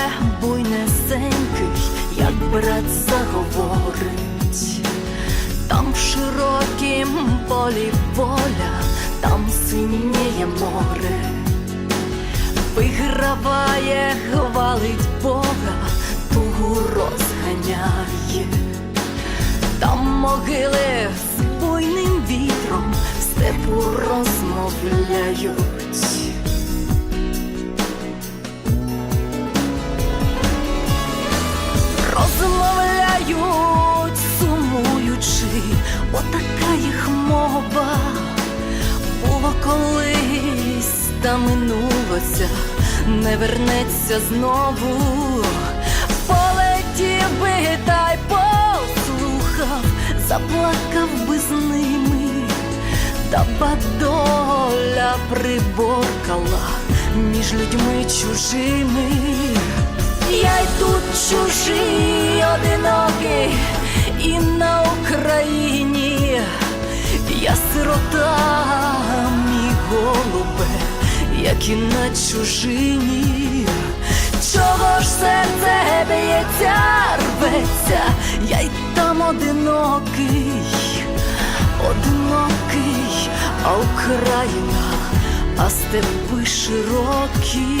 Повіє буйнесенький, як брат заговорить, там в широкім полі поля, там синіє море, виграває, хвалить Бога, тугу розганяє, там могили з буйним вітром степу розмовляють, отака їх мова було колись, та минулося, не вернеться знову. Полетів би та й послухав, заплакав би з ними, та бадоля приборкала між людьми чужими. Я й тут чужий, одинокий, і на Україні я сирота, мій голубе, як і на чужині. Чого ж серце б'ється, рветься, я й там одинокий, одинокий, а Україна, а степи широкі.